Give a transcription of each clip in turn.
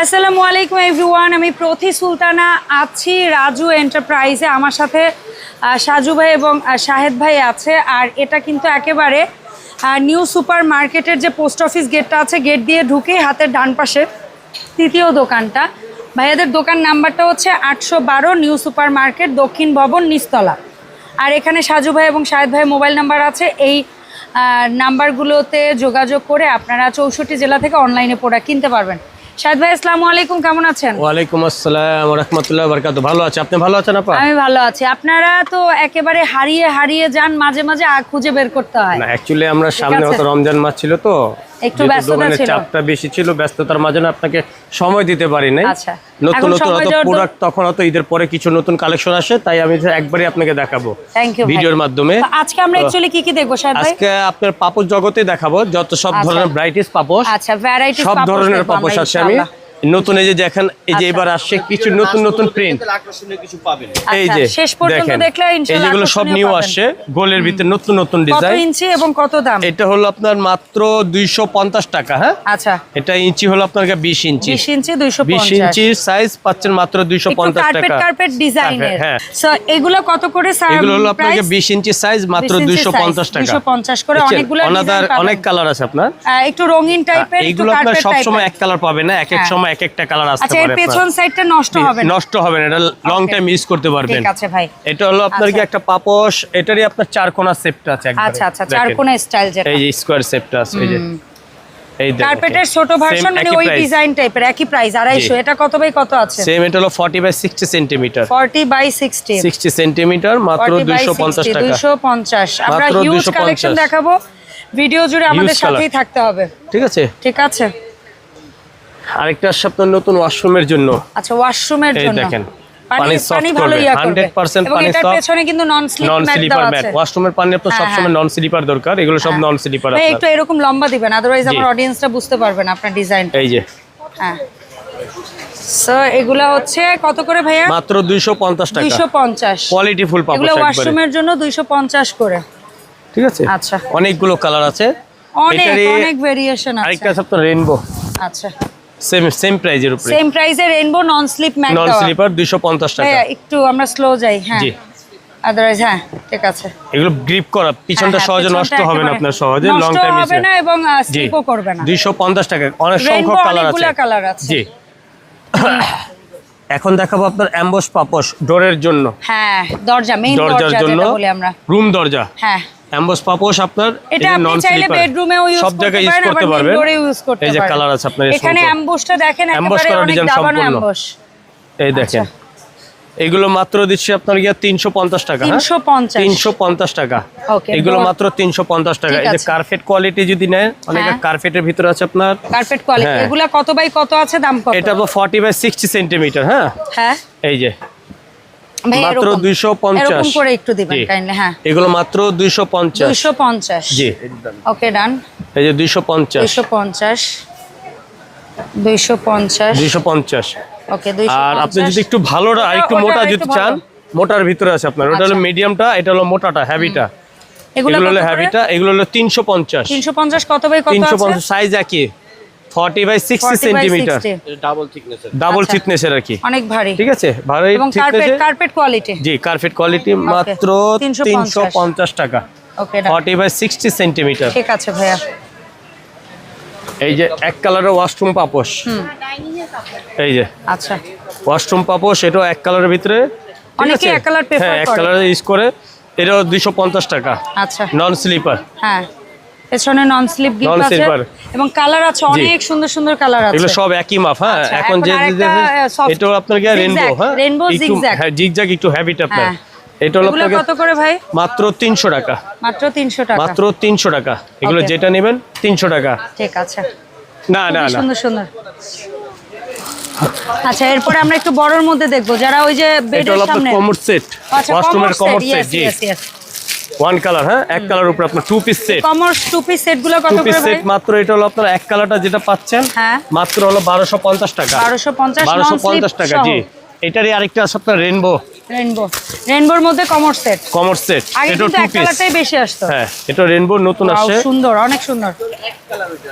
আসসালামু আলাইকুম এভরিওয়ান আমি প্রতি সুলতানা আছি, রাজু এন্টারপ্রাইজে আমার সাথে সাজু ভাই এবং শাহেদ ভাই আছে। আর এটা কিন্তু একেবারে নিউ সুপার মার্কেটের যে পোস্ট অফিস গেটটা আছে গেট দিয়ে ঢুকে হাতের ডান পাশে তৃতীয় দোকানটা। ভাইয়াদের দোকান নাম্বারটা হচ্ছে আটশো বারো নিউ সুপার মার্কেট দক্ষিণ ভবন নিস্তলা আর এখানে সাজু ভাই এবং শাহেদ ভাই মোবাইল নাম্বার আছে। এই নাম্বারগুলোতে যোগাযোগ করে আপনারা চৌষট্টি জেলা থেকে অনলাইনে প্রোডাক্ট কিনতে পারবেন। শাহেদ ভাই আসসালামু আলাইকুম কেমন আছেন? ওয়ালাইকুম আসসালাম রহমতুল্লাহ বরকাত। ভালো আছে? আপনি ভালো আছেন আপা? আমি ভালো আছি। আপনারা তো একেবারে হারিয়ে হারিয়ে যান মাঝে মাঝে খুঁজে বের করতে হয়। না অ্যাকচুয়ালি আমরা সামনে। হয়তো রমজান মাস ছিল তো। একটু ব্যস্ততা ছিল। চাপটা বেশি ছিল ব্যস্ততার মাঝে আপনাকে সময় দিতে পারি নাই আচ্ছা। নতুন নতুন তো- প্রোডাক্ট তখন অত ঈদের পরে কিছু নতুন কালেকশন আসে তাই আমি একবারই আপনাকে দেখাবো ভিডিওর মাধ্যমে আজকে আমরা কি কি দেখব আজকে আপনার পাপোশ জগতে দেখাবো যত সব আচ্ছা। ধরনের ব্রাইটিস পাপোশ আচ্ছা ভ্যারাইটিস সব ধরনের পাপোশ আছে আমি নতুন এই যে দেখেন এই যে আচ্ছা। এবার আসছে কিছু নতুন নতুন প্রিন্ট এই যে শেষ পর্যন্ত দেখলে ইনশাআল্লাহ যেগুলো সব নিউ আসছে গোলের ভিতরে নতুন নতুন কত ডিজাইন ইঞ্চি এবং কত দাম? এটা হলো আপনার মাত্র দুইশো পঞ্চাশ টাকা হ্যাঁ? আচ্ছা। এটা ইঞ্চি হলো আপনার বিশ ইঞ্চি। বিশ ইঞ্চি দুইশো বিশ ইঞ্চি সাইজ পাচ্ছেন মাত্র দুইশো পঞ্চাশ কার্পেট টাকা। কার্পেট ডিজাইনের হ্যাঁ সো এগুলো কত করে স্যার এগুলো হলো আপনাকে বিশ ইঞ্চি সাইজ মাত্র 20 ইঞ্চি দুইশো পঞ্চাশ টাকা। 250 করে অনেকগুলো। অনেক কালার আছে আপনার। একটু রঙিন টাইপের একটু এইগুলো আপনার কার্পেট সবসময় এক কালার পাবে না এক এক হ্যাঁ। সময় এক একটা কালার আসতে আচ্ছা এর পেছন সাইডটা নষ্ট হবে না। নষ্ট হবে না এটা লং টাইম ইউজ করতে পারবেন। ঠিক আছে ভাই। এটা হলো আপনার কি আচ্ছা। একটা পাপোশ এটারই আপনার চার সেপটা আছে একবারে। আচ্ছা আচ্ছা চার কোণা স্টাইল যেটা। এই যে স্কোয়ার আছে এই যে। কার্পেটের ছোট ভার্সন মানে ওই ডিজাইন টাইপের একই প্রাইস আড়াইশো। জি। এটা কত বাই কত আছে? সেম এটা হলো 40 বাই 60 সেন্টিমিটার 40 বাই 60 60 সেন্টিমিটার মাত্র 40 বাই 250 60 টাকা। 250 আমরা হিউজ কালেকশন দেখাবো। ভিডিও জুড়ে আমাদের সাথেই থাকতে হবে। ঠিক আছে? ঠিক আছে? আরেকটা আসছে আপনার নতুন ওয়াশরুমের জন্য। আচ্ছা ওয়াশরুমের জন্য। দেখেন পানি সফট করবে ইয়া করবে। 100% পানি সফট পেছনে কিন্তু non slip non slipper mat ওয়াশরুমের পানি আপনার হ্যাঁ, সবসময় হ্যাঁ। নন স্লিপার দরকার এগুলো সব নন স্লিপার একটু এরকম লম্বা দিবেন। আমার অডিয়েন্সটা বুঝতে পারবে না আপনার ডিজাইন এই যে। হ্যাঁ। সো এগুলা হচ্ছে কত করে ভাইয়া? মাত্র 250 টাকা। 250 কোয়ালিটি ফুল পাবো এগুলো ওয়াশরুমের জন্য 250 করে। ঠিক আছে? আচ্ছা। অনেকগুলো কালার আছে। অনেক অনেক ভেরিয়েশন আছে। আরেকটা আপনার রেইনবো আচ্ছা। সেম সেম প্রাইজের উপরে। সেম প্রাইসে rainbow non slip mat non slipper 250 টাকা। ভাইয়া একটু আমরা স্লো যাই হ্যাঁ। জি। আদারওয়াইজ হ্যাঁ ঠিক আছে। এগুলো গ্রিপ করা পিছনটা হ্যাঁ, সহজে নষ্ট হবে না আপনার সহজে লং টাইম হবে না এবং স্লিপও করবে না। 250 টাকা অনেক সংখ্যক কালার আছে। কালার আছে। জি। এখন দেখাবো আপনার অ্যাম্বস পাপোশ ডোরের জন্য। হ্যাঁ দরজা মেইন দরজার দরজা জন্য যেটা বলি আমরা। রুম দরজা। হ্যাঁ। অ্যাম্বস পাপোশ আপনার এটা আপনি চাইলে বেডরুমেও ইউজ সব জায়গায় ইউজ করতে পারবেন। এই যে কালার আছে আপনার এখানে সংখ্যক। দেখেন একেবারে অনেক দাবানো সম্পূর্ণ। এই দেখেন। এগুলো মাত্র দিচ্ছি আপনার গিয়ে তিনশো পঞ্চাশ টাকা হ্যাঁ? 350 তিনশো পঞ্চাশ টাকা। এগুলো মাত্র তিনশো পঞ্চাশ টাকা। এই যে কার্পেট কোয়ালিটি যদি নেন অনেক। কার্পেটের ভিতরে আছে আপনার কার্পেট কোয়ালিটি। এগুলা কত বাই কত আছে দাম কত? এটা আপনার ফর্টি বাই সিক্সটি সেন্টিমিটার হ্যাঁ? হ্যাঁ। এই যে মাত্র 250 এরকম করে একটু দিবেন কাইন্ডলি হ্যাঁ। এগুলো মাত্র দুইশো পঞ্চাশ। 250 জি। ওকে ডান। এই যে দুইশো পঞ্চাশ। 250 250 ওকে 250 আর আপনি যদি একটু ভালো আর একটু মোটা যদি চান মোটার ভিতরে আছে আপনার। ওটা হলো আচ্ছা। মিডিয়ামটা এটা হলো মোটাটা হ্যাভিটা এগুলো হলো হ্যাভিটা এগুলো হলো তিনশো পঞ্চাশ। 350 কত বাই কত আছে? পঞ্চাশ সাইজ একই। Forty by sixty 40 by centimetre double. থিকনেসের আর কি। অনেক ভারী। ঠিক আছে? ভালো এবং কার্পেট কার্পেট কোয়ালিটি জি কার্পেট কোয়ালিটি মাত্র 350 তিনশো পঞ্চাশ টাকা। ওকে বাই সিক্সটি সেন্টিমিটার ঠিক আছে ভাইয়া। এই যে এক কালারের ওয়াশরুম পাপোশ। এই যে। আচ্ছা। ওয়াশরুম পাপোশ এটাও এক কালারের ভিতরে। ঠিক আছে? এক হ্যাঁ এক কালার ইউজ করে। এটাও দুইশো পঞ্চাশ টাকা। আচ্ছা। নন স্লিপার হ্যাঁ। নন স্লিপ গিফট আছে এবং কালার আছে অনেক সুন্দর সুন্দর কালার আছে। এগুলো সব একই মাপ হ্যাঁ? আচ্ছা, এখন যে আহ, soft এটাও আপনার কি zigzag, হ্যাঁ? rainbow একটু হ্যাঁ জিগজাগ একটু হ্যাভিট আপনার। হ্যাঁ। এটা হলো আপনাকে কত করে ভাই? মাত্র তিনশো টাকা। মাত্র তিনশো টাকা। মাত্র তিনশো টাকা। এগুলো যেটা নেবেন তিনশো টাকা। ঠিক আছে। না না না। সুন্দর সুন্দর। আচ্ছা এরপরে আমরা একটু বড়র মধ্যে দেখব। যারা ওই যে এটা বেডের সামনে কমোড সেট আচ্ছা ওয়াশরুমের কমোড সেট জি। ওয়ান কালার হ্যাঁ? এক কালার উপর আপনার টু পিস সেট কমর টু পিস সেটগুলো কত টু পিস সেট মাত্র এটা হলো আপনার এক কালারটা যেটা পাচ্ছেন হ্যাঁ। মাত্র হলো বারোশো পঞ্চাশ টাকা। 1250 বারোশো non-slip পঞ্চাশ টাকা জি। এটারই আরেকটা আছে আপনার রেনবো রেনবো রেনবোর মধ্যে কমর সেট কমর সেট এটা টু পিস কালারটাই বেশি আসতো। হ্যাঁ এটা রেনবো নতুন আসছে। সুন্দর অনেক সুন্দর।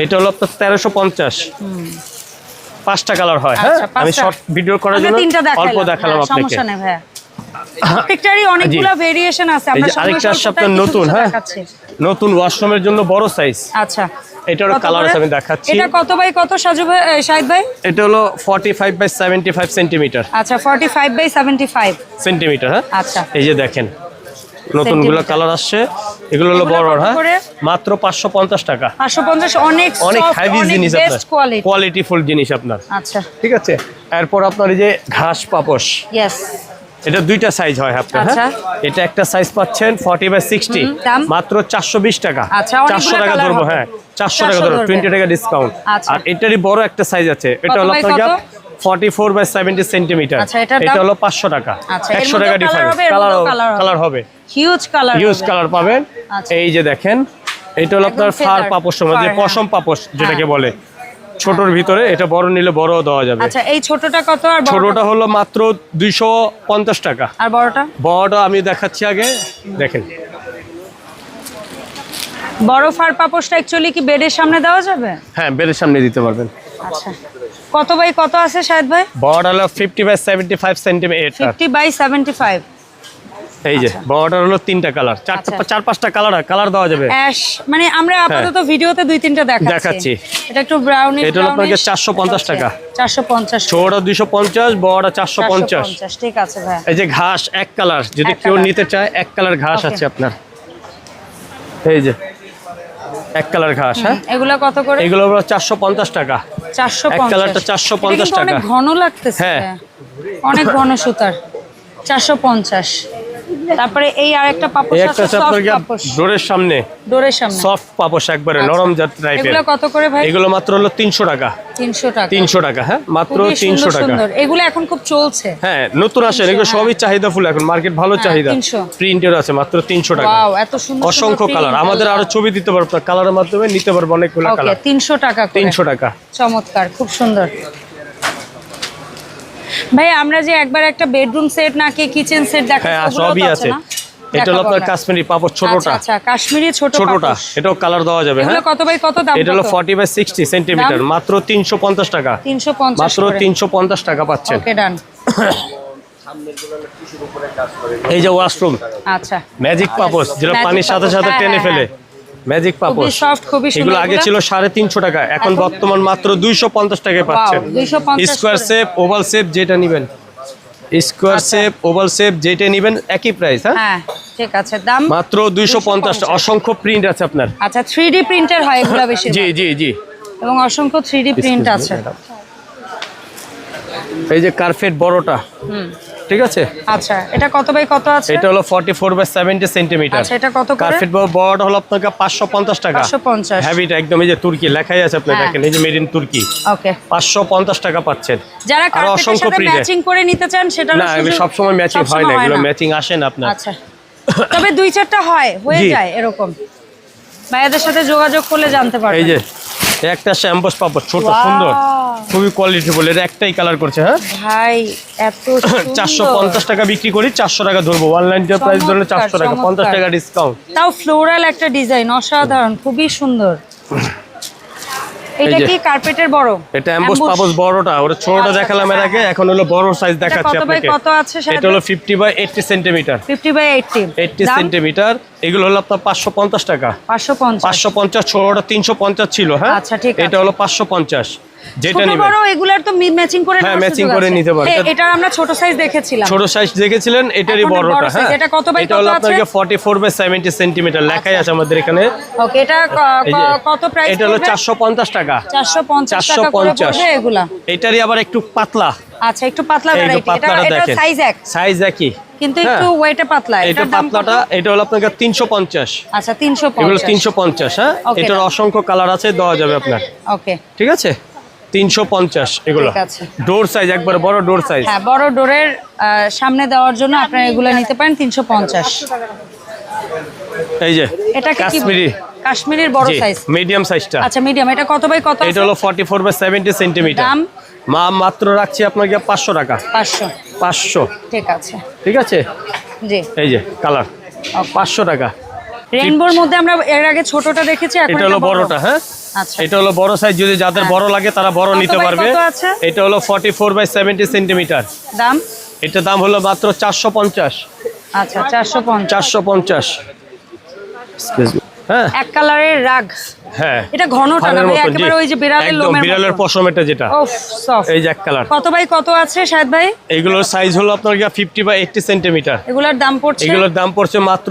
এটা হলো আপনার তেরোশো পঞ্চাশ। পাঁচটা কালার হয় হ্যাঁ? আচ্ছা, আমি শর্ট ভিডিও করার জন্য অল্প দেখালাম হ্যাঁ, আপনাকে। সমস্যা নেই ভাইয়া। প্রত্যেকটারই অনেকগুলো ভেরিয়েশন আছে। আমরা আরেকটা আপনার নতুন হ্যাঁ? নতুন ওয়াশরুমের জন্য বড় সাইজ আচ্ছা। এটারও কালার আছে আমি দেখাচ্ছি। এটা কত বাই কত সাজু ভাই শাহিদ ভাই? এটা হলো forty five by seventy five centimetre আচ্ছা forty five by seventy five centimetre হ্যাঁ? আচ্ছা। এই যে দেখেন নতুনগুলো। কালার আসছে। এগুলো হলো বড় হ্যাঁ? মাত্র পাঁচশো পঞ্চাশ টাকা। পাঁচশো পঞ্চাশ অনেক অনেক হেভি জিনিস আপনার। কোয়ালিটি কোয়ালিটি ফুল জিনিস আপনার। আচ্ছা। ঠিক আছে? এরপর আপনার এই যে ঘাস পাপস ইয়েস এটা দুইটা সাইজ হয় আপনার হ্যাঁ আচ্ছা। এটা একটা সাইজ পাচ্ছেন ফর্টি বাই সিক্সটি হুম, দাম? মাত্র চারশো বিশ টাকা আচ্ছা, অনেকগুলো চারশো টাকা ধরবো হ্যাঁ চারশো টাকা 400 ধরবো টোয়েন্টি টাকা ডিসকাউন্ট আচ্ছা। আর এটারই বড় একটা সাইজ আছে এটা হলো আপনার কত? Forty four by seventy centimetre আচ্ছা, এটার দাম? এটা হলো পাঁচশো টাকা আচ্ছা, এর একশো মধ্যেও টাকা colour ডিফারেন্স কালার। কালার হবে হিউজ কালার ইউজ কালার পাবেন আচ্ছা। এই যে দেখেন এটা হলো আপনার ফার মধ্যে fur, পশম পাপস যেটাকে হ্যাঁ। বলে ছোটর ভিতরে এটা বড় নিলে বড় দেওয়া যাবে। আচ্ছা এই ছোটটা কত আর বড়টা? ছোটটা হলো মাত্র দুইশো পঞ্চাশ টাকা। আর বড়টা? বড়টা আমি দেখাচ্ছি আগে। দেখেন। বড় ফার পাপোশটা অ্যাকচুয়ালি কি বেডের সামনে দেওয়া যাবে? হ্যাঁ বেডের সামনে দিতে পারবেন। আচ্ছা। কত বাই কত আছে শাহেদ ভাই? বড়টা হলো fifty by seventy five centimetre fifty by seventy five এই যে বড়টা হলো তিনটা কালার চারটা আচ্ছা। চার পাঁচটা কালার কালার দেওয়া যাবে। অ্যাশ মানে আমরা আপাতত ভিডিওতে দুই তিনটা দেখাচ্ছি। দেখাচ্ছি। এটা একটু ব্রাউনিশ এটা হলো আপনাকে 450 টাকা। চারশো পঞ্চাশ ছোটটা দুইশো পঞ্চাশ বড়টা চারশো পঞ্চাশ। ঠিক আছে ভাই। এই যে ঘাস এক কালার যদি কেউ নিতে চায় এক কালার ঘাস আছে আপনার। এই যে এক কালার ঘাস হ্যাঁ? এগুলো কত করে? এগুলো হলো চারশো পঞ্চাশ টাকা। চারশো এক কালারটা 450 অনেক টাকা। ঘন লাগতেছে হ্যাঁ। অনেক ঘন সুতার। চারশো পঞ্চাশ। তারপরে এই আরেকটা পাপোশ আছে একটা ডোরের সামনে ডোরের সামনে। সফট পাপোশ একবারে আচ্ছা। নরম জাত টাইপের এগুলো কত করে ভাই? এগুলো মাত্র হলো তিনশো টাকা। তিনশো টাকা। তিনশো টাকা হ্যাঁ? মাত্র খুবই তিনশো সুন্দর টাকা। সুন্দর। এগুলো এখন খুব চলছে। হ্যাঁ নতুন আসেন এগুলো হ্যাঁ। সবই চাহিদা ফুল এখন মার্কেট ভালো হ্যাঁ, চাহিদা। 300 প্রিন্টের আছে মাত্র তিনশো টাকা। ওয়াও এত সুন্দর অসংখ্য কালার। আমাদের আরও ছবি দিতে পারব কালারের মাধ্যমে নিতে পারব অনেকগুলো কালার। তিনশো টাকা করে। তিনশো টাকা। চমৎকার খুব সুন্দর। ভাই আমরা যে একবার একটা বেডরুম সেট নাকি কিচেন সেট হ্যাঁ দেখাচ্ছি সবই আছে এটা হলো আপনার কাশ্মীরি পাপড় ছোটটা। আচ্ছা কাশ্মীরি ছোট ছোটটা এটাও কালার দেওয়া যাবে হ্যাঁ? কত বাই কত দাম এটা হলো ফর্টি বাই সিক্সটি সেন্টিমিটার মাত্র তিনশো পঞ্চাশ টাকা। তিনশো পঞ্চাশ মাত্র তিনশো পঞ্চাশ টাকা পাচ্ছেন। ওকে ডান এই যে ওয়াশরুম আচ্ছা। ম্যাজিক পাপোস যেটা পানির সাথে সাথে হ্যাঁ, টেনে হ্যাঁ, ফেলে। ম্যাজিক পাপোস soft, খুবই সুন্দর এগুলো। আগে ছিল সাড়ে তিনশো টাকা এখন বর্তমান মাত্র দুইশো পঞ্চাশ টাকায় পাচ্ছেন। 250 স্কোয়ার। শেপ ওভাল শেপ যেটা নিবেন। স্কোয়ার। শেপ ওভাল শেপ যেটা নিবেন একই প্রাইস হ্যাঁ? হ্যাঁ ঠিক আছে দাম মাত্র দুইশো পঞ্চাশ 250 অসংখ্য প্রিন্ট আছে আপনার। আচ্ছা থ্রি ডি প্রিন্টার হয় এগুলো বেশি জি জি জি। এবং অসংখ্য থ্রি ডি প্রিন্ট আছে। এই যে কার্পেট বড়টা। ঠিক আছে? আচ্ছা এটা কত বাই কত আছে? এটা হলো forty four by seventy centimetre আচ্ছা এটা কত করে? কার্পেট বড়টা হলো আপনাকে পাঁচশো পঞ্চাশ টাকা। পাঁচশো পঞ্চাশ। হ্যাবিট একদম এই যে তুর্কি লেখাই আছে আপনি হ্যাঁ। দেখেন এই যে মেড ইন তুর্কি। ওকে পাঁচশো পঞ্চাশ টাকা পাচ্ছেন। যারা কার্পেটের অসংখ্য সাথে ম্যাচিং করে নিতে চান সেটা না এগুলো সবসময় ম্যাচিং হয় না এগুলো ম্যাচিং আসে না আপনার। আচ্ছা। তবে দুই চারটা হয় হয়ে যায় এরকম। ভাইয়াদের সাথে যোগাযোগ করলে জানতে পারবেন। এই যে একটা শ্যাম্পস পাবো ছোট সুন্দর। খুবই কোয়ালিটি বলে এটা একটাই কালার করছে হ্যাঁ? ভাই এত চারশো। পঞ্চাশ টাকা বিক্রি করি চারশো টাকা ধরবো। অনলাইন প্রাইস ধরলে চারশো টাকা পঞ্চাশ। টাকা ডিসকাউন্ট তাও ফ্লোরাল একটা ডিজাইন অসাধারণ খুবই সুন্দর। এটা কি কার্পেটের বড়? এটা এমবস? পাবস বড়টা ওটা ছোটটা আচ্ছা, দেখালাম এর আচ্ছা, আগে এখন হলো বড় সাইজ দেখাচ্ছি আপনাকে। কত আছে এটা হলো fifty by eighty centimetre 50 by 80 eighty centimetre এগুলো হলো আপনার পাঁচশো পঞ্চাশ টাকা। 550 পাঁচশো পঞ্চাশ ছোটটা তিনশো পঞ্চাশ ছিল হ্যাঁ? আচ্ছা, ঠিক এটা হলো পাঁচশো পঞ্চাশ। যেটা নিবেন বড় এগুলার তো ম্যাচিং করে হ্যাঁ, সুযোগ করে নিতে পারেন। এটা আমরা ছোট সাইজ দেখেছিলাম। ছোট সাইজ দেখেছিলেন এটারই বড় বড়টা হ্যাঁ। এটা কত বাই কত আছে? Forty four by seventy centimetre লেখাই আছে আমাদের এখানে। ওকে এটা কত প্রাইস এটা হলো চারশো পঞ্চাশ টাকা। 450 টাকা করে পড়বে এগুলা? এটারই আবার একটু পাতলা। আচ্ছা একটু পাতলা ভ্যারাইটি এটা এটা সাইজ এক। সাইজ একই। কিন্তু হ্যাঁ। একটু ওয়েটে পাতলা। এটা? পাতলাটা এটা হলো আপনাকে তিনশো পঞ্চাশ। আচ্ছা 350 এগুলো তিনশো পঞ্চাশ হ্যাঁ। এটার অসংখ্য কালার আছে দেওয়া যাবে আপনার। ওকে ঠিক আছে? তিনশো পঞ্চাশ এগুলো। ঠিক আছে। ডোর সাইজ একবার বড় ডোর সাইজ হ্যাঁ বড় ডোরের সামনে দেওয়ার জন্য আপনারা এগুলো নিতে পারেন 350 এই যে এটা কাশ্মীরি। কাশ্মীরের বড় সাইজ মিডিয়াম সাইজটা আচ্ছা মিডিয়াম এটা কত বাই কত এটা হলো বাই দাম? মা মাত্র রাখছি আপনাকে পাঁচশো টাকা। 500 পাঁচশো। ঠিক আছে। ঠিক আছে? জি। এই যে কালার পাঁচশো টাকা। রেইনবোর মধ্যে আমরা এর আগে ছোটটা দেখেছি এখন এটা হলো বড়টা হ্যাঁ? এটা হলো বড় সাইজ যদি যাদের বড় লাগে তারা বড় নিতে পারবে। এটা হলো forty four by seventy centimetre দাম? এটার দাম হলো মাত্র চারশো পঞ্চাশ। আচ্ছা চারশো পঞ্চাশ। চারশো পঞ্চাশ। হ্যাঁ এক কালারের রাগ। হ্যাঁ। এটা ঘনটা না ভাই, একেবারে ওই যে বিড়ালের লোমের বিড়ালের পশম এটা যেটা। ওফ সফট। এই যে কালার কত বাই কত আছে শাহেদ ভাই? এইগুলোর সাইজ হলো আপনার ফিফটি বাই এইটটি সেন্টিমিটার এগুলোর দাম পড়ছে? এগুলোর দাম পড়ছে মাত্র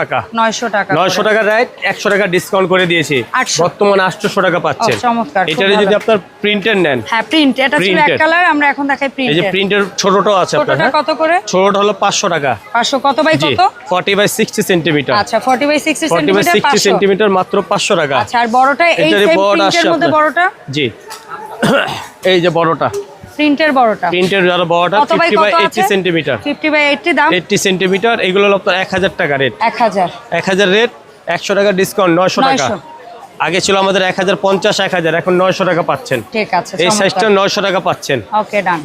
টাকা। নয়শো টাকা নয়শো করে। টাকা রাইট একশো টাকা ডিসকাউন্ট করে দিয়েছি। বর্তমানে আটশোশো টাকা পাচ্ছেন। চমৎকার, এটারে যদি আপনার প্রিন্টের নেন। হ্যাঁ প্রিন্ট এটা ছিল এক কালার আমরা এখন দেখাই এই যে প্রিন্টের ছোটটাও আছে আপনার ছোটটা কত করে? হলো টাকা। কত বাই কত? বাই আচ্ছা বাই বাই মাত্র টাকা। আচ্ছা আর বড়টা এই সেম প্রিন্টের মধ্যে। বড়টা? জি। এই যে বড়টা। প্রিন্টের বড়টা। প্রিন্টের যারা বড়টা কত বাই ফিফটি বাই কত এইটটি আছে? সেন্টিমিটার ফিফটি বাই এইটটি দাম? এইটটি সেন্টিমিটার এগুলো হলো আপনার এক হাজার টাকা রেট এক হাজার। এক হাজার রেট একশো টাকা ডিসকাউন্ট নয়শো টাকা। 900 আগে ছিল আমাদের এক হাজার পঞ্চাশ এক হাজার এখন নয়শো টাকা পাচ্ছেন। ঠিক আছে এই সাইজটা নয়শো টাকা পাচ্ছেন। ওকে ডান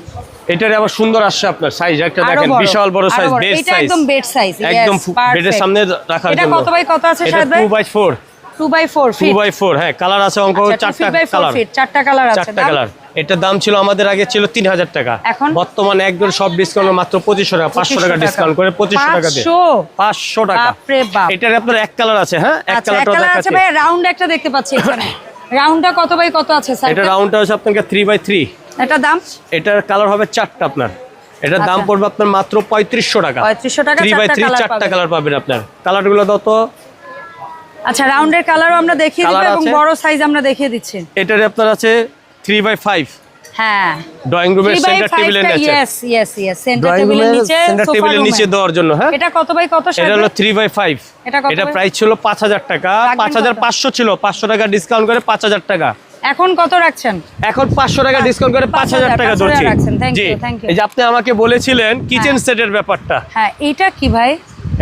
এটার আবার সুন্দর আসছে আপনার সাইজ একটা দেখেন বিশাল বড় সাইজ বড়। এটা সাইজ একদম বেড সাইজ একদম বেডের সামনে রাখার এটা জন্য। কত বাই কত আছে এটা শাহেদ ভাই? Two by four two by four two feet by four হ্যাঁ কালার আছে অঙ্ক চারটা কালার চারটা কালার আছে চারটা কালার এটার দাম ছিল আমাদের আগে ছিল তিন হাজার টাকা। এখন? বর্তমানে একদম সব ডিসকাউন্ট মাত্র পঁচিশশো টাকা পাঁচশো টাকা ডিসকাউন্ট করে পঁচিশশো টাকা দিয়ে। 500? পাঁচশো টাকা। বাপরে বাপ। এটার আপনার এক কালার আছে হ্যাঁ? এক আচ্ছা এক কালার ভাই রাউন্ড একটা দেখতে পাচ্ছি এখানে। রাউন্ডটা কত বাই কত আছে স্যার এটা রাউন্ডটা হচ্ছে আপনাকে থ্রি বাই থ্রি এটা দাম? এটার কালার হবে চারটা আপনার। এটার দাম আচ্ছা। পড়বে আপনার মাত্র পঁয়ত্রিশশো টাকা। 3500 টাকা, থ্রি বাই থ্রি চারটা কালার পাবেন আপনার। কালারগুলো দাও তো। আচ্ছা রাউন্ডের কালারও আমরা দেখিয়ে দিব এবং বড় সাইজ আমরা দেখিয়ে দিচ্ছি। এটার আপনার আছে থ্রি বাই ফাইভ হ্যাঁ। ড্রয়িং রুমের সেন্টার 5 টেবিলের নিচে। yes, center ড্রয়িং এর রুমের নিচে, সেন্টার টেবিলের নিচে দেওয়ার জন্য হ্যাঁ? এটা কত বাই কত এটা হলো থ্রি বাই ফাইভ এটা কত এটা প্রাইস ছিল পাঁচ হাজার টাকা। রাখবেন পাঁচ হাজার কত? পাঁচশো ছিল পাঁচশো টাকা ডিসকাউন্ট করে পাঁচ হাজার টাকা। এখন কত রাখছেন? এখন পাঁচশো টাকা ডিসকাউন্ট করে পাঁচ হাজার 5,000 টাকা 5,000 ধরছি। রাখছেন, thank জি। you, thank এই যে আপনি আমাকে বলেছিলেন কিচেন হ্যাঁ। সেটের ব্যাপারটা। হ্যাঁ এটা কি ভাই?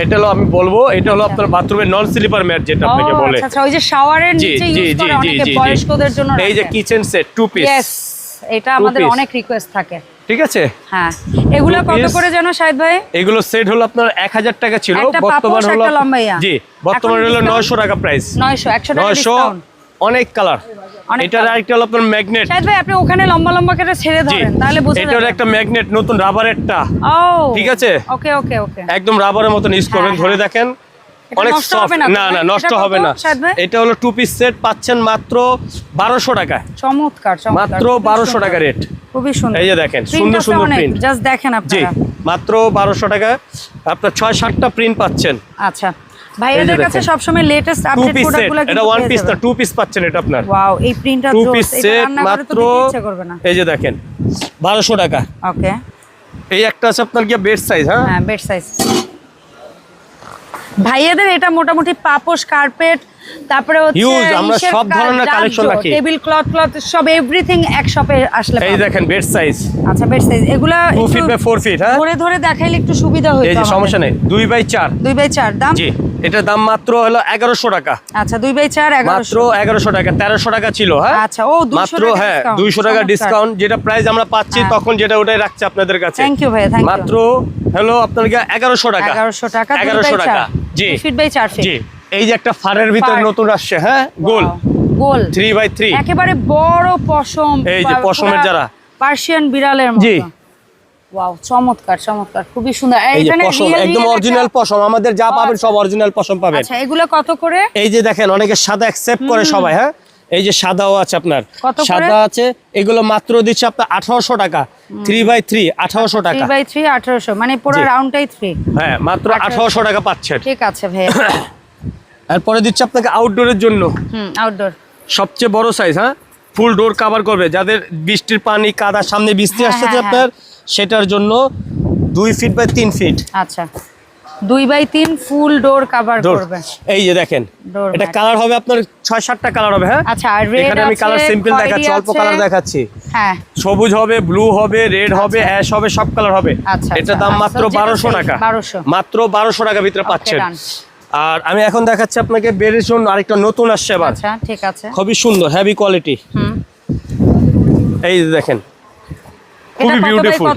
এটা হলো আমি বলব এটা হলো আপনার বাথরুমের নন স্লিপার ম্যাট যেটা আপনাকে বলে। আচ্ছা আচ্ছা ওই যে শাওয়ারের নিচে ইউজ করে অনেকে বয়স্কদের জন্য এই যে কিচেন সেট টু পিস এটা আমাদের অনেক রিকোয়েস্ট থাকে। ঠিক আছে? হ্যাঁ। এগুলো কত করে জানো শাহিদ ভাই? এগুলো সেট হলো আপনার এক হাজার টাকা ছিল বর্তমান হলো জি বর্তমান হলো discount? নয়শো টাকা প্রাইস নয়শো একশো টাকা নয়শো ডিসকাউন্ট অনেক কালার এটার আরেকটা হলো আপনার ম্যাগনেট শাহিদ ভাই আপনি ওখানে লম্বা লম্বা করে ছেড়ে ধরেন তাহলে বোঝা এটার একটা ম্যাগনেট নতুন রাবারেরটা ও ঠিক আছে? ওকে ওকে ওকে। একদম রাবারের মতন ইউজ করবেন হ্যাঁ, ধরে দেখেন। অনেক সফট না না নষ্ট হবে না? এটা হলো টু পিস সেট পাচ্ছেন মাত্র বারোশো টাকা চমৎকার মাত্র খুবই বারোশো সুন্দর। টাকা রেট খুবই সুন্দর। এই যে দেখেন, সুন্দর সুন্দর print। just দেখেন আপনারা। মাত্র বারোশো টাকা আপনার ছয় সাতটা প্রিন্ট পাচ্ছেন। আচ্ছা। ভাইয়াদের কাছে দেখেন। সবসময় লেটেস্ট আপডেট প্রোডাক্টগুলো এটা ওয়ান পিস না টু পিস পাচ্ছেন এটা আপনার। ওয়াও এই প্রিন্টটা টু পিস সেট মাত্র দিতে ইচ্ছে করবে না। এই যে দেখেন বারোশো টাকা। ওকে এই একটা আছে আপনার গিয়ে বেড সাইজ হ্যাঁ? হ্যাঁ বেড সাইজ ভাইয়াদের এটা মোটামুটি পাপোশ কার্পেট তারপরে হচ্ছে আমরা সব ধরনের collection রাখি। টেবিল ক্লথ ক্লথ সব এভরিথিং এক শপে আসলে এই দেখেন বেড সাইজ আচ্ছা বেড সাইজ এগুলা টু একটু ফিট বাই ফোর ফিট হ্যাঁ? ধরে ধরে দেখাইলে একটু সুবিধা এই যে সমস্যা নেই। দুই বাই চার। দুই বাই চার। দাম জি। এটার দাম মাত্র হলো এগারোশো টাকা। আচ্ছা দুই বাই চার মাত্র এগারোশো টাকা তেরোশো টাকা ছিল হ্যাঁ? আচ্ছা, ও, মাত্র হ্যাঁ দুইশো টাকা। ডিসকাউন্ট যেটা প্রাইস আমরা পাচ্ছি হ্যাঁ। তখন যেটা ওটাই রাখছে আপনাদের কাছে। থ্যাংক ইউ ভাইয়া মাত্র হলো আপনার এগারোশো টাকা। এগারোশো টাকা এগারোশো টাকা জি। ফিট বাই চার ফিট জি। এই যে একটা ফারের ভিতরে নতুন আসছে হ্যাঁ? গোল। গোল। থ্রি বাই থ্রি একেবারে বড় পশম এই যে পশমের যারা। পার্সিয়ান বিড়ালের মতো। জি। ওয়াও চমৎকার চমৎকার খুবই সুন্দর। এখানে পশম একদম অরিজিনাল পশম আমাদের যা পাবেন সব অরিজিনাল পশম পাবেন। আচ্ছা এগুলো কত করে? এই যে দেখেন অনেকে সাদা অ্যাকসেপ্ট করে সবাই হ্যাঁ? এই যে সাদাও আছে আপনার। সাদা আছে এগুলো মাত্র দিচ্ছে আপনার আঠারোশো টাকা। থ্রি বাই থ্রি আঠারোশো টাকা। বাই থ্রি আঠারোশো। মানে পুরো রাউন্ডটাই থ্রি হ্যাঁ মাত্র আঠারোশো। টাকা পাচ্ছেন। ঠিক আছে ভাইয়া। এরপরে দিচ্ছে আপনাকে আউটডোরের জন্য। হুম আউটডোর সবচেয়ে বড় সাইজ হ্যাঁ? ফুল ডোর কভার করবে। যাদের বৃষ্টির পানি কাদা সামনে বৃষ্টি হ্যাঁ, আসছে হ্যাঁ, আপনার সেটার জন্য দুই ফিট বাই তিন ফিট আচ্ছা। দুই বাই তিন ফুল ডোর কভার করবে। এই যে দেখেন এটা কালার হবে আপনার ছয় সাতটা কালার হবে হ্যাঁ? আচ্ছা এখানে আমি কালার সিম্পল দেখাচ্ছি অল্প কালার দেখাচ্ছি। হ্যাঁ। সবুজ হবে ব্লু হবে রেড হবে অ্যাশ হবে সব কালার হবে। আচ্ছা, এটার আচ্ছা। দাম মাত্র so যেটা বারোশো টাকা। 1200 মাত্র বারোশো টাকা ভিতরে পাচ্ছেন। আর আমি এখন দেখাচ্ছি আপনাকে বেডের জন্য আরেকটা নতুন আসছে আচ্ছা ঠিক আছে। খুবই সুন্দর হেভি কোয়ালিটি হুম। এই যে দেখেন এটা খুবই বিউটিফুল?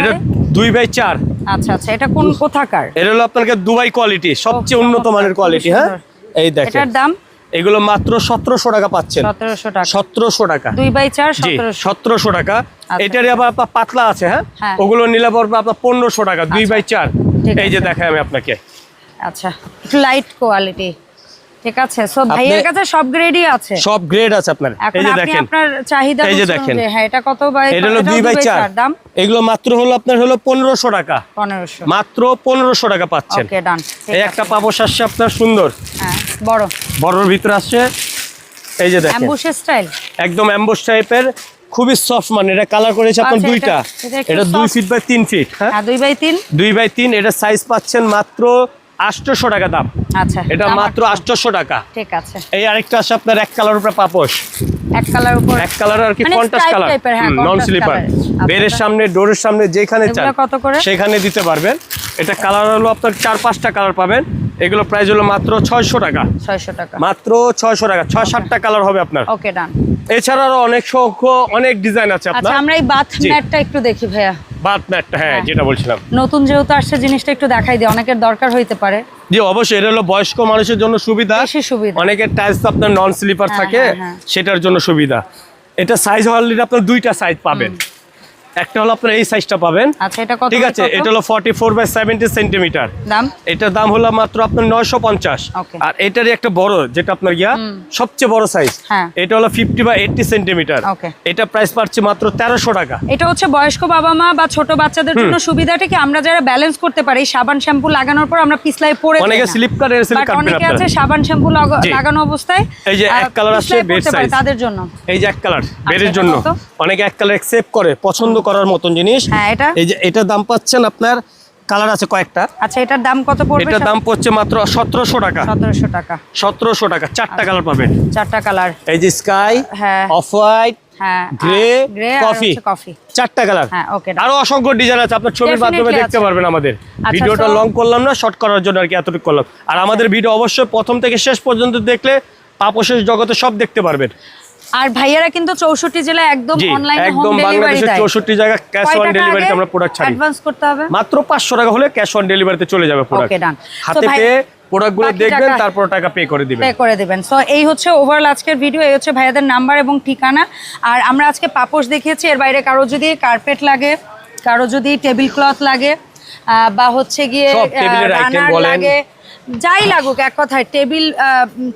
এটা দুই বাই চার। আচ্ছা আচ্ছা এটা কোন কোথাকার? এটা হলো আপনাকে দুবাই কোয়ালিটি সবচেয়ে উন্নত মানের কোয়ালিটি হ্যাঁ? এই দেখেন। এটার দাম? এগুলো মাত্র সতেরোশো টাকা পাচ্ছেন। সতেরোশো টাকা। দুই বাই চার সতেরোশো। টাকা। আচ্ছা। এটারই আবার আপনার পাতলা আছে হ্যাঁ? হ্যাঁ। ওগুলো নিলে পড়বে আপনার পনেরোশো টাকা দুই আচ্ছা। বাই চার। এই যে। দেখাই আমি আপনাকে। আচ্ছা লাইট কোয়ালিটি ঠিক আছে সো ভাইয়ের কাছে সব গ্রেডই আছে? সব গ্রেড আছে আপনার। এই যে দেখেন। আপনার চাহিদা এই যে দেখেন। হ্যাঁ এটা কত বাই এটা হলো এটাও দুই বাই চার। দাম? এগুলো মাত্র হলো আপনার হলো পনেরোশো টাকা। পনেরোশো। মাত্র পনেরোশো টাকা পাচ্ছেন। ওকে ডান এই একটা পাপোশ আসছে আপনার সুন্দর। হ্যাঁ বড়। বড়র ভিতরে আসছে। এই যে দেখেন। অ্যাম্বুশের স্টাইল একদম অ্যাম্বোস টাইপের খুবই সফট মানে এটা কালার করেছে আপনার আচ্ছা, দুইটা। এটা- এটা একটু এটা দুই ফিট বাই তিন ফিট হ্যাঁ? হ্যাঁ দুই বাই তিন। দুই বাই তিন এটা সাইজ পাচ্ছেন মাত্র আটশোশো টাকা দাম। আচ্ছা এটা মাত্র আটশো। আটশোশো টাকা। ঠিক আছে। এই আরেকটা আছে আপনার এক কালার উপরে পাপোশ। এক কালার উপর এক কালার আর কি মানে কালার হ্যাঁ, নন স্লিপার আচ্ছা, বেরের সামনে ডোরের সামনে যেখানে চান করে? সেখানে দিতে পারবেন। এটা কালার হলো আপনার চার পাঁচটা কালার পাবেন। এগুলো প্রাইস হলো মাত্র ছয়শো টাকা। ছয়শো টাকা। মাত্র ছয়শো টাকা ছয় সাতটা কালার হবে আপনার। ওকে ডান এছাড়া আরও অনেক সংখ্য অনেক ডিজাইন আছে আচ্ছা আপনার। আমরা এই বাথ ম্যাটটা একটু দেখি ভাইয়া। ম্যাটটা হ্যাঁ হ্যাঁ। যেটা বলছিলাম। নতুন যেহেতু আসছে জিনিসটা একটু দেখাই দিই অনেকের দরকার হইতে পারে। জি অবশ্যই এটা হলো বয়স্ক মানুষের জন্য সুবিধা। বেশি সুবিধা। অনেকের টাইলস আপনার নন স্লিপার হ্যাঁ, থাকে হ্যাঁ। সেটার জন্য সুবিধা। এটা সাইজ অলরেডি আপনার দুইটা সাইজ পাবেন। একটা হলো আপনার এই সাইজটা পাবেন। আচ্ছা এটা কত ঠিক আছে এটা হলো forty four by seventy centimetre দাম? এটার দাম হলো মাত্র আপনার নয়শো পঞ্চাশ। Okay. আর এটারই একটা বড় যেটা আপনার গিয়া সবচেয়ে বড় সাইজ হ্যাঁ। এটা হলো ফিফটি বা এইটটি সেন্টিমিটার এটা প্রাইস পাচ্ছি মাত্র তেরোশো টাকা। এটা হচ্ছে বয়স্ক বাবা মা বা ছোট বাচ্চাদের জন্য সুবিধাটা কি? আমরা যারা ব্যালেন্স করতে পারি সাবান শ্যাম্পু লাগানোর পর আমরা পিছলাই পড়ে অনেকে। স্লিপ কাটে স্লিপ But কাটবেন অনেকে আছে সাবান শ্যাম্পু লাগানো অবস্থায় এই যে এক bed পড়তে পারে size। তাদের জন্য। এই যে এক কালার বেডের এটা জন্য। অনেকে এক কালার অ্যাকসেপ্ট করে পছন্দ করার মতন জিনিস। হ্যাঁ, এটা? এই যে এটার দাম পাচ্ছেন আপনার কালার আছে কয়েকটা। আচ্ছা এটার দাম কত পড়বে? এটার দাম পড়ছে মাত্র সতেরোশো টাকা। সতেরোশো টাকা। সতেরোশো টাকা চারটা কালার পাবেন। চারটা কালার। এই যে স্কাই হ্যাঁ। অফ হোয়াইট হ্যাঁ গ্রে গ্রে কফি। কফি। চারটা কালার। হ্যাঁ, okay, আরও অসংখ্য ডিজাইন আছে আপনার ছবির মাধ্যমে দেখতে পারবেন আমাদের। আচ্ছা, ভিডিওটা লং করলাম না শর্ট করার জন্য আর কি এতটুকু করলাম। আর আমাদের ভিডিও অবশ্যই প্রথম থেকে শেষ পর্যন্ত দেখলে পাপশেষ জগতে সব দেখতে পারবেন। আর ভাইয়ারা কিন্তু চৌষট্টি জেলায় একদম অনলাইনে হোম একদম ডেলিভারি দেয়। চৌষট্টি জায়গা ক্যাশ অন ডেলিভারিতে আমরা প্রোডাক্ট ছাড়ি? অ্যাডভান্স করতে হবে? মাত্র পাঁচশো টাকা হলে ক্যাশ অন ডেলিভারিতে চলে যাবে প্রোডাক্ট Okay, done. হাতে পেয়ে প্রোডাক্টগুলো দেখবেন তারপর টাকা পে করে দিবেন। পে করে দিবেন। সো এই হচ্ছে ওভারঅল আজকের ভিডিও এই হচ্ছে ভাইয়াদের নাম্বার এবং ঠিকানা। আর আমরা আজকে পাপোশ দেখিয়েছি এর বাইরে কারও যদি কার্পেট লাগে কারও যদি টেবিল ক্লথ লাগে বা হচ্ছে গিয়ে রানার। লাগে যাই লাগুক এক কথায় টেবিল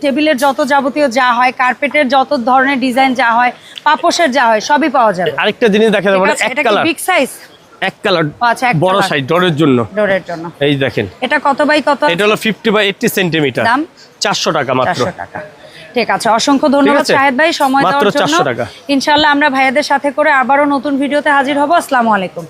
টেবিলের যত যাবতীয় যা হয় কার্পেটের যত ধরনের ডিজাইন যা হয় পাপোশের যা হয় সবই পাওয়া যাবে। আরেকটা জিনিস দেখা যাবে? এক এটা কি কালার বিগ সাইজ এক কালার আচ্ছা, এক বড় সাইজ ডরের জন্য। ডোরের জন্য। এই দেখেন। এটা কত বাই কত? এটা হলো ফিফটি বাই এইটটি সেন্টিমিটার দাম? চারশো টাকা মাত্র। চারশো টাকা। ঠিক আছে অসংখ্য ধন্যবাদ? শাহেদ ভাই সময় দেওয়ার জন্য। 400 টাকা। ইনশাল্লাহ আমরা ভাইয়াদের সাথে করে আবারও নতুন ভিডিওতে হাজির হব। আসসালামু আলাইকুম।